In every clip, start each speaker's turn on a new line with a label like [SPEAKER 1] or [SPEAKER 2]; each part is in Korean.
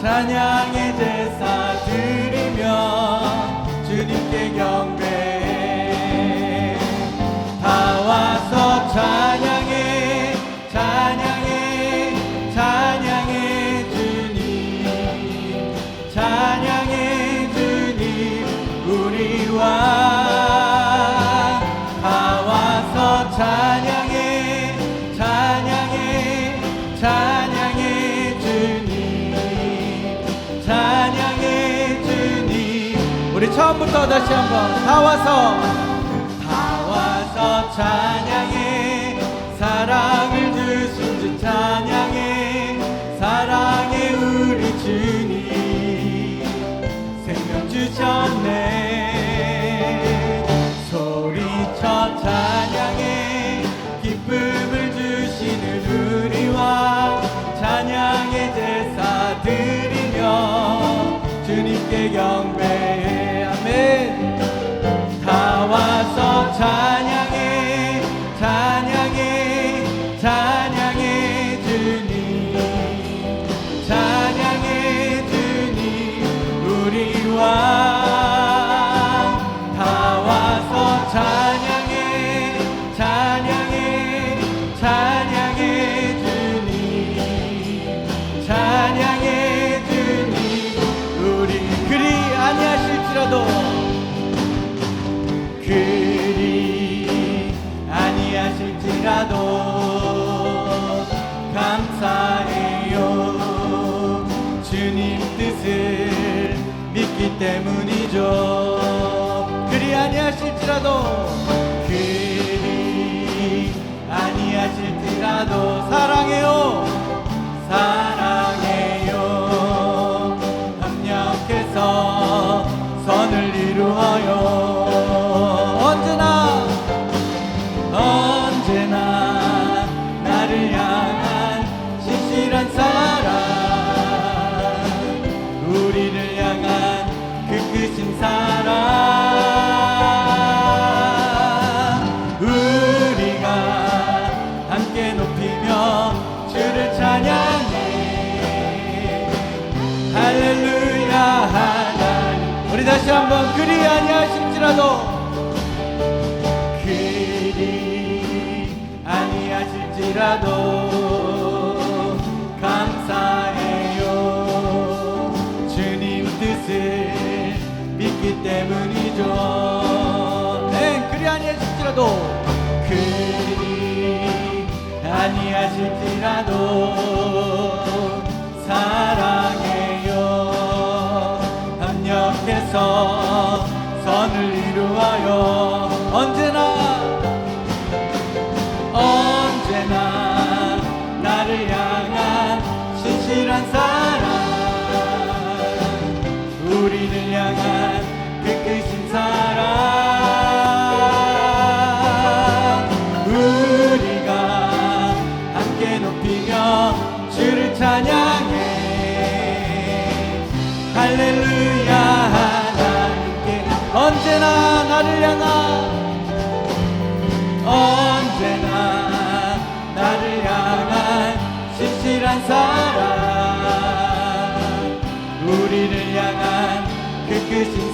[SPEAKER 1] 찬양. 우리 처음부터 다시 한번 다 와서 다 와서 찬양해. 사랑을 주신 주 찬양해. 사랑해 우리 주님 생명 주셨네. 소리쳐 찬양해. 기쁨을 주시는 우리와 찬양의 제사 드리며 주님께 경배 와 때문이죠. 그리 아니하실지라도 그리 아니하실지라도 사랑해요. 사랑 주를 찬양해. 할렐루야 하나님. 우리 다시 한번 그리 아니하실지라도 그리 아니하실지라도 감사해요. 주님 뜻을 믿기 때문이죠 아니하실지라도 사랑해요. 협력해서 선을 이루어요. 언제나 언제나 나를 향한 신실한 사랑. 우리를 향한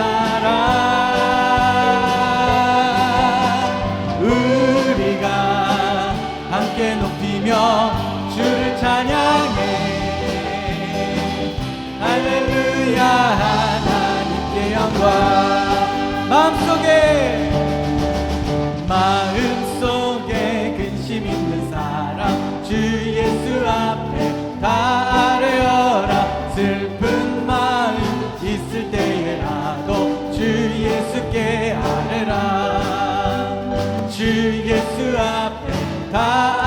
[SPEAKER 1] 크신 주 예수 앞에 다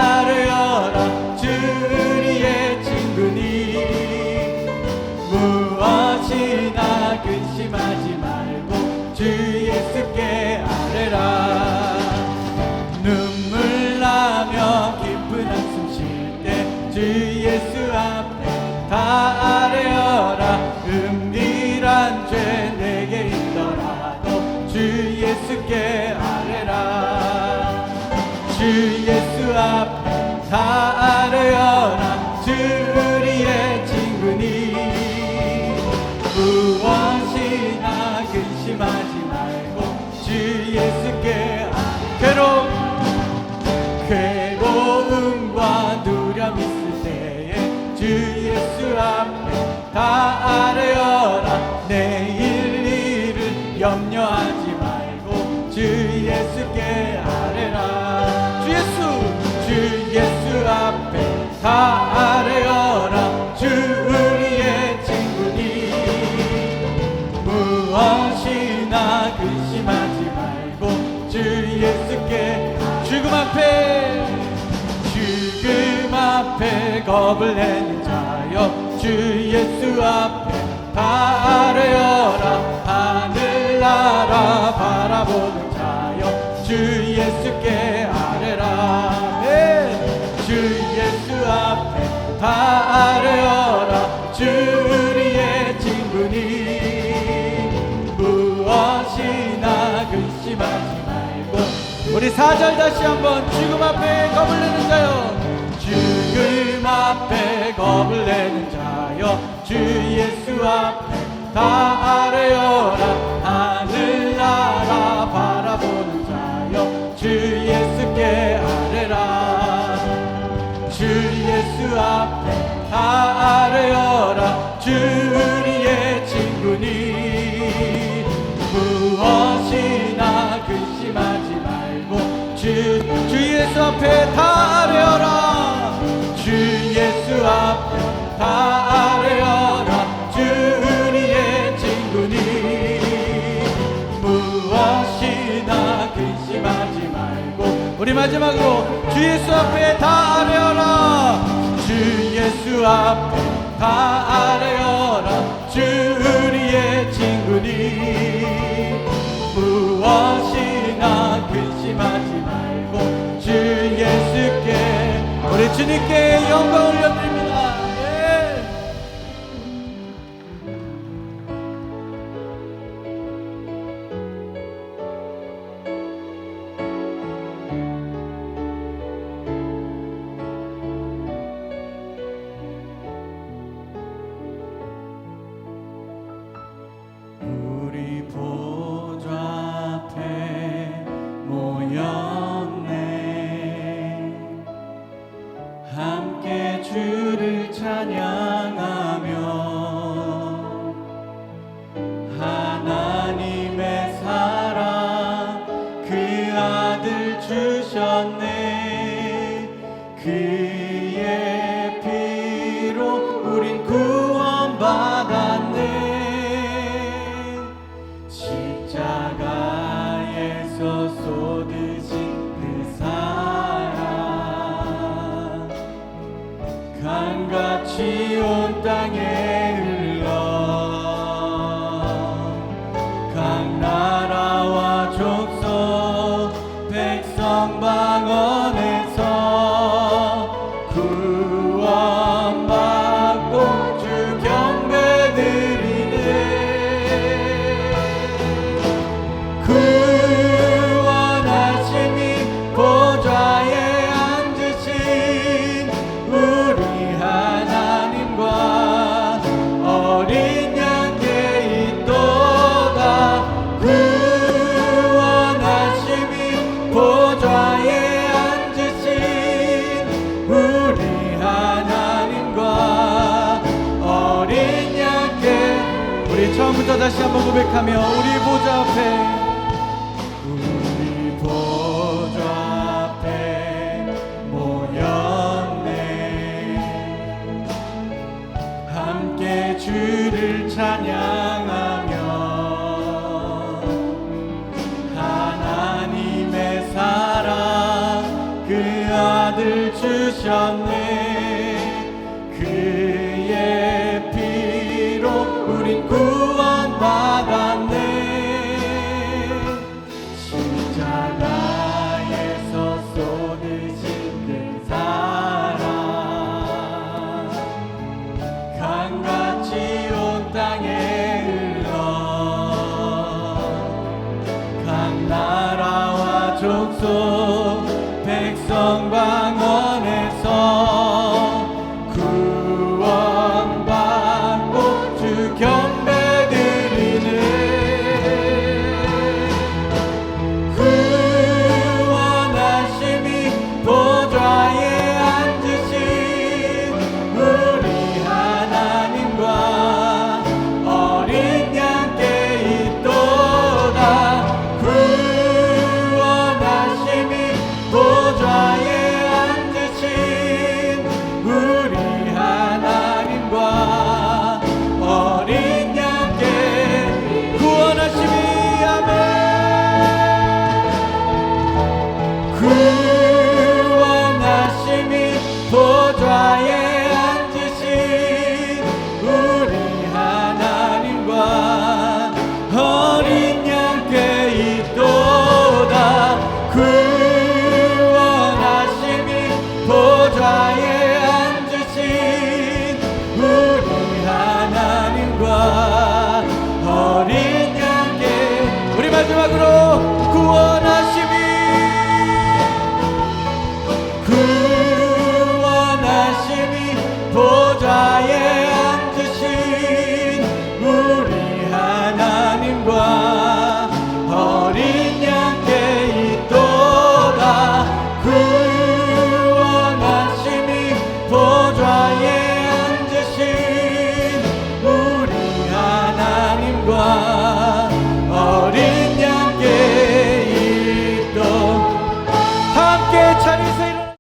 [SPEAKER 1] 다 아뢰어라. 내일 일을 염려하지 말고 주 예수께 아뢰라. 주 예수 주 예수 앞에 다 아뢰어라. 주 우리의 친구니. 무엇이나 근심하지 말고 주 예수께 죽음 앞에 죽음 앞에 겁을 내는 주 예수 앞에 다 아뢰어라. 하늘나라 바라보는 자여. 주 예수께 아뢰라. 네. 주 예수 앞에 다 아뢰어라. 주 우리의 친구니. 무엇이나 근심하지 말고 우리 사절 다시 한번 죽음 앞에 죽음 앞에 겁을 내는 자여 주 예수 앞에 다 마지막으로 주 예수 앞에 다 아뢰어라. 주 예수 앞에 다 아뢰어라. 주 우리의 친구니. 무엇이나 근심하지 말고 주 예수께 우리 주님께 영광 강같이 온 땅에 우리 처음부터 다시 한번 고백하며 우리 보좌 앞에. 우리 보좌 앞에 모였네. 함께 주를 찬양하며 하나님의 사랑 그 아들 주셨네 흘